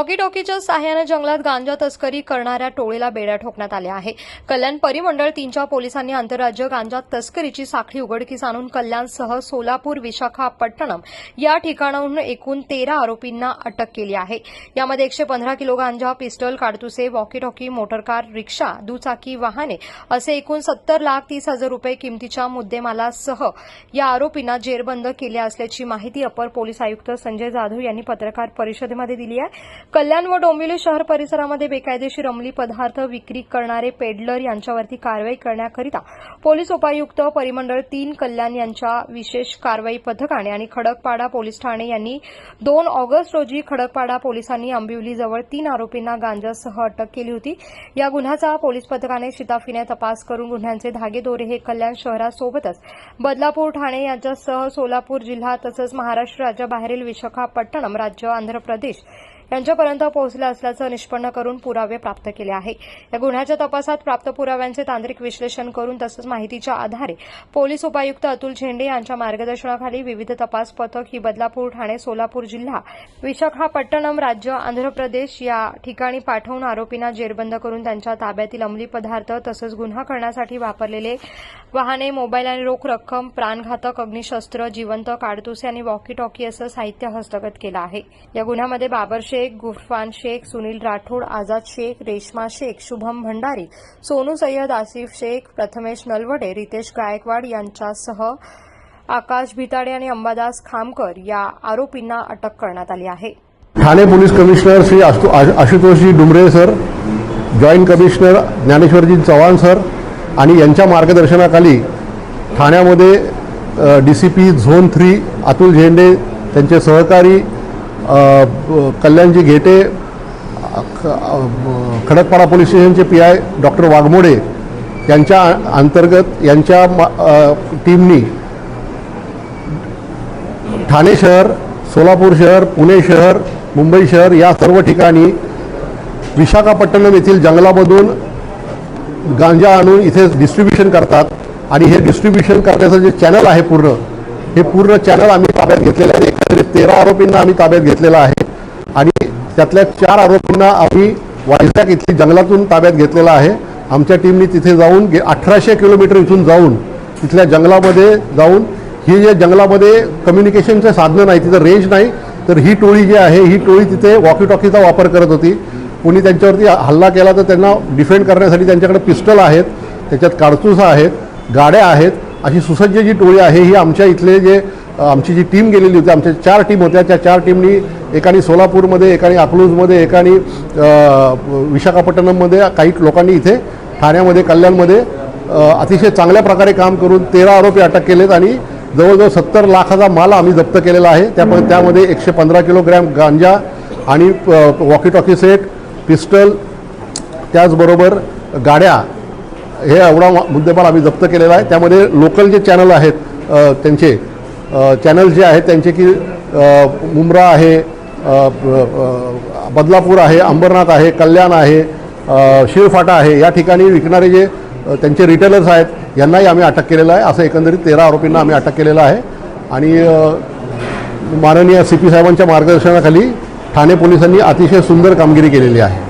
Walkie टॉकीच्या सहाय्याने जंगलात गांजा तस्करी करणाऱ्या टोळीला बेड्या ठोकण्यात आल्या आहे. कल्याण परिमंडळ तीनच्या पोलिसांनी आंतरराज्य गांजा तस्करीची साखळी उघडकीस आणून कल्याणसह सोलापूर विशाखापट्टणम या ठिकाणाहून एकूण तेरा आरोपींना अटक केली आहे. यामध्ये एकशे पंधरा किलो गांजा पिस्टल काडतुसे वॉकी टॉकी मोटरकार रिक्षा दुचाकी वाहने असे एकूण सत्तर लाख तीस हजार रुपये किमतीच्या मुद्देमालासह या आरोपींना जेरबंद केले असल्याची माहिती अपर पोलीस आयुक्त संजय जाधव यांनी पत्रकार परिषदेमध्ये दिली आहे. कल्याण व डोंबिवली शहर परिसरामध्ये बेकायदेशीर अंमली पदार्थ विक्री करणारे पेडलर यांच्यावरती कारवाई करण्याकरिता पोलीस उपायुक्त परिमंडळ तीन कल्याण यांच्या विशेष कारवाई पथकाने आणि खडकपाडा पोलीस ठाणे यांनी दोन ऑगस्ट रोजी खडकपाडा पोलिसांनी आंबिवलीजवळ तीन आरोपींना गांजासह अटक केली होती. या गुन्ह्याचा पोलीस पथकाने शिताफीने तपास करून गुन्ह्यांचे धागेदोरे हे कल्याण शहरासोबतच बदलापूर ठाणे यांच्यासह सोलापूर जिल्हा तसंच महाराष्ट्र राज्याबाहेरील विशाखापट्टणम राज्य आंध्र प्रदेश यांच्यापर्यंत पोहोचले असल्याचं निष्पन्न करून पुरावे प्राप्त केले आहे या गुन्ह्याच्या तपासात प्राप्त पुराव्यांचे तांत्रिक विश्लेषण करून तसंच माहितीच्या आधारे पोलीस उपायुक्त अतुल झेंडे यांच्या मार्गदर्शनाखाली विविध तपास पथक ही बदलापूर ठाणे सोलापूर जिल्हा विशाखापट्टणम राज्य आंध्र प्रदेश या ठिकाणी पाठवून आरोपींना जेरबंद करून त्यांच्या ताब्यातील अंमली पदार्थ तसंच गुन्हा करण्यासाठी वापरलेले वाहने मोबाईल आणि रोख रक्कम प्राणघातक अग्निशस्त्र जिवंत काडतुसे आणि वॉकी टॉकी असं साहित्य हस्तगत केलं आहे. या गुन्ह्यामध्ये बाबर शेख गुरफान शेख सुनील राठोड आझाद शेख रेश्मा शेख शुभम भंडारी सोनू सय्यद आसिफ शेख प्रथमेश नलवडे रितेश गायकवाड यांच्यासह आकाश भिताडे आणि अंबादास खामकर या आरोपींना अटक करण्यात आली आहे. ठाणे पोलीस कमिशनर श्री आशुतोषजी डुमरे सर जॉईंट कमिशनर ज्ञानेश्वरजी चव्हाण सर आणि यांच्या मार्गदर्शनाखाली ठाण्यामध्ये D C P zone three Atul Zende त्यांचे सहकारी कल्याणजी घेटे खडकपाडा पोलीस स्टेशनचे पी आय डॉक्टर वाघमोडे यांच्या अंतर्गत यांच्या मा- टीमनी ठाणे शहर सोलापूर शहर पुणे शहर मुंबई शहर या सर्व ठिकाणी विशाखापट्टणम येथील जंगलामधून गांजा आणून इथे डिस्ट्रीब्युशन करतात. आणि हे डिस्ट्रीब्युशन करण्याचं जे चॅनल आहे पूर्ण हे पूर्ण चॅनल आम्ही ताब्यात घेतलेलं आहे. एकंदरीत तेरा आरोपींना आम्ही ताब्यात घेतलेलं आहे. आणि त्यातल्या चार आरोपींना आम्ही वायझॅक इथली जंगलातून ताब्यात घेतलेला आहे. आमच्या टीमनी तिथे जाऊन गे अठराशे किलोमीटर इथून जाऊन तिथल्या जंगलामध्ये जाऊन ही जे जंगलामध्ये कम्युनिकेशनचं साधनं नाही तिथं रेंज नाही तर ही टोळी जी आहे ही टोळी तिथे वॉकी टॉकीचा वापर करत होती. कोणी त्यांच्यावरती हल्ला केला तर त्यांना डिफेंड करण्यासाठी त्यांच्याकडे पिस्टल आहेत त्याच्यात कारतूस आहेत गाड्या आहेत अशी सुसज्ज जी टोळी आहे ही आमच्या इथले जे आमची जी टीम गेलेली होती आमच्या चार टीम होत्या त्या चार टीमनी एकाने सोलापूरमध्ये एकाने अकलूजमध्ये एकाने विशाखापट्टणममध्ये काही लोकांनी इथे ठाण्यामध्ये कल्याणमध्ये अतिशय चांगल्या प्रकारे काम करून तेरा आरोपी अटक केलेत आणि जवळजवळ सत्तर लाखाचा माल आम्ही जप्त केलेला आहे. त्यामुळे त्यामध्ये एकशे पंधरा किलोग्रॅम गांजा आणि वॉकी टॉकी सेट पिस्टल त्याचबरोबर गाड्या हे एवढा मुद्देमाल आम्ही जप्त केलेला आहे. त्यामध्ये लोकल जे चॅनल आहेत त्यांचे चॅनल जे आहेत त्यांचे की अ, मुंब्रा आहे बदलापूर आहे अंबरनाथ आहे कल्याण आहे शिरफाटा शिळफाटा आहे या ठिकाणी विकणारे जे त्यांचे रिटेलर्स आहेत यांनाही आम्ही अटक केलेलं आहे. असं एकंदरीत तेरा आरोपींना आम्ही अटक केलेलं आहे. आणि माननीय सी पी साहेबांच्या मार्गदर्शनाखाली ठाणे पोलिसांनी अतिशय सुंदर कामगिरी केलेली आहे.